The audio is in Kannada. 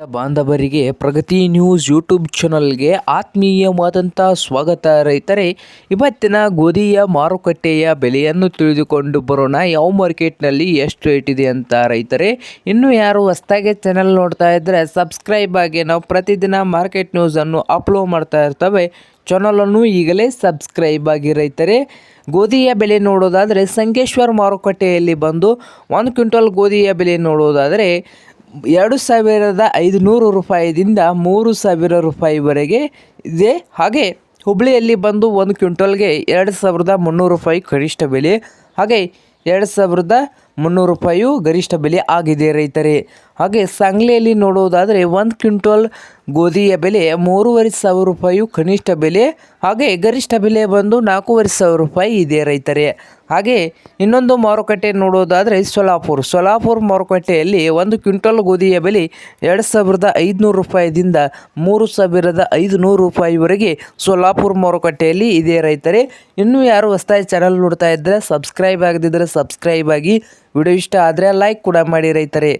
ಬಾಂಧವರಿಗೆ ಪ್ರಗತಿ ನ್ಯೂಸ್ ಯೂಟ್ಯೂಬ್ ಚಾನಲ್ಗೆ ಆತ್ಮೀಯವಾದಂಥ ಸ್ವಾಗತ. ರೈತರೆ, ಇವತ್ತಿನ ಗೋಧಿಯ ಮಾರುಕಟ್ಟೆಯ ಬೆಲೆಯನ್ನು ತಿಳಿದುಕೊಂಡು ಬರೋಣ. ಯಾವ ಮಾರ್ಕೆಟ್ನಲ್ಲಿ ಎಷ್ಟು ಇದೆ ಅಂತ ರೈತರೆ, ಇನ್ನು ಯಾರು ಹೊಸ್ದಾಗೆ ಚಾನಲ್ ನೋಡ್ತಾ ಇದ್ದರೆ ಸಬ್ಸ್ಕ್ರೈಬ್ ಆಗಿ. ನಾವು ಪ್ರತಿದಿನ ಮಾರ್ಕೆಟ್ ನ್ಯೂಸನ್ನು ಅಪ್ಲೋಡ್ ಮಾಡ್ತಾ ಇರ್ತವೆ. ಚಾನಲನ್ನು ಈಗಲೇ ಸಬ್ಸ್ಕ್ರೈಬ್ ಆಗಿ. ರೈತರೆ, ಗೋಧಿಯ ಬೆಲೆ ನೋಡೋದಾದರೆ ಸಂಕೇಶ್ವರ ಮಾರುಕಟ್ಟೆಯಲ್ಲಿ ಬಂದು, ಒಂದು ಕ್ವಿಂಟಲ್ ಗೋಧಿಯ ಬೆಲೆ ನೋಡೋದಾದರೆ ಎರಡು ಸಾವಿರದ ಐದು ನೂರು ರೂಪಾಯಿದಿಂದ ಮೂರು ಸಾವಿರ ರೂಪಾಯಿವರೆಗೆ ಇದೆ. ಹಾಗೆ ಹುಬ್ಬಳ್ಳಿಯಲ್ಲಿ ಬಂದು ಒಂದು ಕ್ವಿಂಟಲ್ಗೆ ಎರಡು ಸಾವಿರದ ಮುನ್ನೂರು ರೂಪಾಯಿ ಕನಿಷ್ಠ ಬೆಲೆ. ಹಾಗೆ, ಎರಡು ಸಾವಿರದ ಮುನ್ನೂರು ರೂಪಾಯಿಯು ಗರಿಷ್ಠ ಬೆಲೆ ಆಗಿದೆ ರೈತರೇ. ಹಾಗೆ, ಸಂಗ್ಲಿಯಲ್ಲಿ ನೋಡುವುದಾದರೆ ಒಂದು ಕ್ವಿಂಟಲ್ ಗೋಧಿಯ ಬೆಲೆ ಮೂರುವರೆ ಸಾವಿರ ರೂಪಾಯಿಯು ಕನಿಷ್ಠ ಬೆಲೆ. ಹಾಗೆ, ಗರಿಷ್ಠ ಬೆಲೆ ಬಂದು ನಾಲ್ಕೂವರೆ ಸಾವಿರ ರೂಪಾಯಿ ಇದೆ ರೈತರೇ. ಹಾಗೆ ಇನ್ನೊಂದು ಮಾರುಕಟ್ಟೆ ನೋಡೋದಾದರೆ ಸೊಲಾಪುರ್. ಸೊಲಾಪುರ್ ಮಾರುಕಟ್ಟೆಯಲ್ಲಿ ಒಂದು ಕ್ವಿಂಟಲ್ ಗೋಧಿಯ ಬೆಲೆ ಎರಡು ಸಾವಿರದ ಐದುನೂರು ರೂಪಾಯಿದಿಂದ ಮೂರು ಸಾವಿರದ ಐದುನೂರು ರೂಪಾಯಿವರೆಗೆ ಸೊಲಾಪುರ್ ಮಾರುಕಟ್ಟೆಯಲ್ಲಿ ಇದೆ ರೈತರೇ. ಇನ್ನೂ ಯಾರು ಹೊಸ್ತಾಯಿ ಚಾನಲ್ ನೋಡ್ತಾ ಇದ್ದರೆ ಸಬ್ಸ್ಕ್ರೈಬ್ ಆಗದಿದ್ದರೆ ಸಬ್ಸ್ಕ್ರೈಬ್ ಆಗಿ. ವಿಡಿಯೋ ಇಷ್ಟ ಆದರೆ ಲೈಕ್ ಕೂಡ ಮಾಡಿ ರೈತರೇ.